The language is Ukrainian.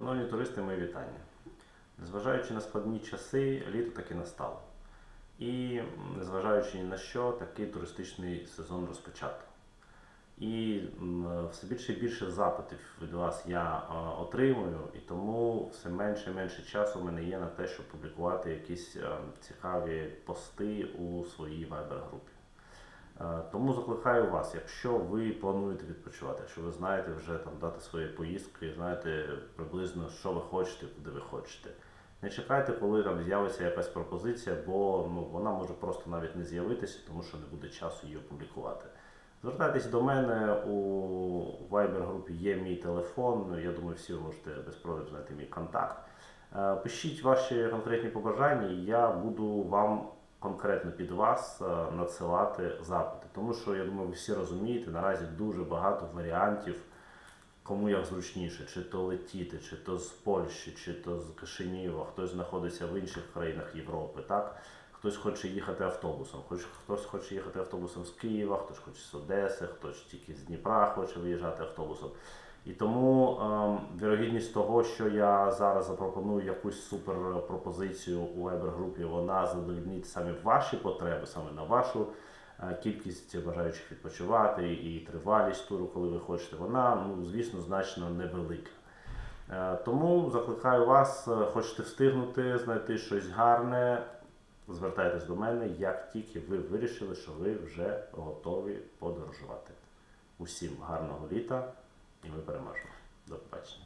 Шановні туристи, мої вітання. Незважаючи на складні часи, літо таки настало. І незважаючи ні на що, такий туристичний сезон розпочато. І все більше і більше запитів від вас я отримую, і тому все менше і менше часу в мене є на те, щоб публікувати якісь е, цікаві пости у своїй вайбер-групі. Е, Тому закликаю вас, якщо ви плануєте відпочивати, якщо ви знаєте вже там дати свої поїздки, знаєте приблизно, що ви хочете, куди ви хочете. Не чекайте, коли там з'явиться якась пропозиція, бо ну, вона може просто навіть не з'явитися, тому що не буде часу її опублікувати. Звертайтесь до мене у Viber групі є мій телефон. Я думаю, всі ви можете без проблем знайти мій контакт. Е, Пишіть ваші конкретні побажання, і я буду вам конкретно під вас е, надсилати запити. Тому що я думаю, ви всі розумієте, наразі дуже багато варіантів, кому як зручніше, чи то летіти, чи то з Польщі, чи то з Кишинєва, хтось знаходиться в інших країнах Європи, так? Хтось хоче їхати автобусом, хоч хтось хоче їхати автобусом з Києва, хтось хоче з Одеси, хтось тільки з Дніпра хоче виїжджати автобусом. І тому ем, вірогідність того, що я зараз запропоную якусь супер пропозицію у вайбер-групі, вона задовольнить саме ваші потреби, саме на вашу е, кількість бажаючих відпочивати і тривалість туру, коли ви хочете, вона, ну, звісно, значно невелика. Е, Тому закликаю вас, е, хочете встигнути, знайти щось гарне, звертайтесь до мене, як тільки ви вирішили, що ви вже готові подорожувати. Усім гарного літа і ми переможемо. До побачення.